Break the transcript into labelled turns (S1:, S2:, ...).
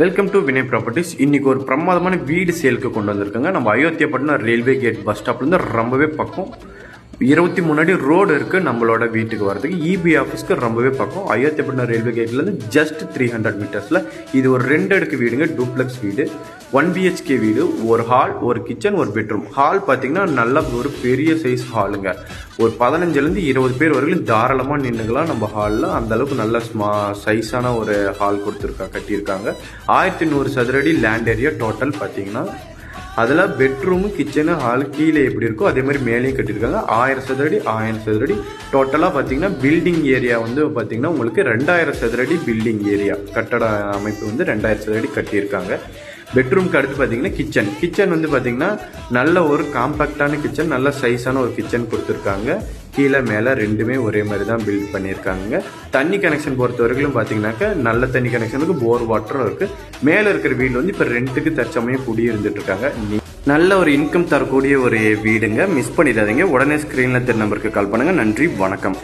S1: Welcome to Vinay properties இன்னைக்கு ஒரு பிரமாதமான வீடு சேலுக்கு கொண்டு வந்திருக்காங்க. நம்ம அயோத்தியப்பட்டினம் ரயில்வே கேட் பஸ் ஸ்டாப்லேருந்து ரொம்பவே பக்கம். இருபத்தி முன்னாடி ரோடு இருக்குது நம்மளோட வீட்டுக்கு வரதுக்கு இபி ஆஃபீஸ்க்கு ரொம்பவே பக்கம். அயோத்தியப்பட்டினம் ரயில்வே கேட்லேருந்து ஜஸ்ட் த்ரீ ஹண்ட்ரட் மீட்டர்ஸில் இது ஒரு ரெண்டு அடுக்கு வீடுங்க டூப்ளெக்ஸ் வீடு. ஒன் பிஹெச்கே வீடு. ஒரு ஹால் ஒரு கிச்சன் ஒரு பெட்ரூம் ஹால் பார்த்தீங்கன்னா நல்ல ஒரு பெரிய சைஸ் ஹாலுங்க ஒரு பதினஞ்சுலேருந்து இருபது பேர் வரைக்கும் தாராளமாக நின்றுக்கலாம் நம்ம ஹாலில் அந்தளவுக்கு நல்ல ஸ்மா சைஸான ஒரு ஹால் கொடுத்துருக்கா கட்டியிருக்காங்க. ஆயிரத்தி நூறு சதுரடி லேண்ட் ஏரியா டோட்டல் பார்த்தீங்கன்னா அதில் பெட்ரூமு கிச்சனு ஹால் கீழே எப்படி இருக்கோ அதே மாதிரி மேலேயும் கட்டியிருக்காங்க. ஆயிரம் சதுரடி ஆயிரம் சதுரடி. டோட்டலாக பார்த்தீங்கன்னா பில்டிங் ஏரியா வந்து பார்த்தீங்கன்னா உங்களுக்கு ரெண்டாயிரம் சதுரடி பில்டிங் ஏரியா கட்டட அமைப்பு வந்து ரெண்டாயிரம் சதுரடி கட்டியிருக்காங்க. பெட்ரூம்க்கு அடுத்து பார்த்தீங்கன்னா கிச்சன் கிச்சன் வந்து பார்த்தீங்கன்னா நல்ல ஒரு காம்பேக்டான கிச்சன் நல்ல சைஸான ஒரு கிச்சன் கொடுத்துருக்காங்க. கீழே மேலே ரெண்டுமே ஒரே மாதிரி தான் பில்ட் பண்ணியிருக்காங்க. தண்ணி கனெக்ஷன் பொறுத்த வரைக்கும் பார்த்தீங்கன்னாக்கா நல்ல தண்ணி கனெக்ஷனுக்கு போர் வாட்டரும் இருக்குது மேலே இருக்கிற வீடு வந்து இப்போ ரெண்ட்டுக்கு தற்சமயம் குடி இருந்துட்டுருக்காங்க. நீ- நல்ல ஒரு இன்கம் தரக்கூடிய ஒரு வீடுங்க. மிஸ் பண்ணிடாதீங்க. உடனே ஸ்க்ரீனில் தெரிய நம்பருக்கு கால் பண்ணுங்கள் நன்றி வணக்கம்.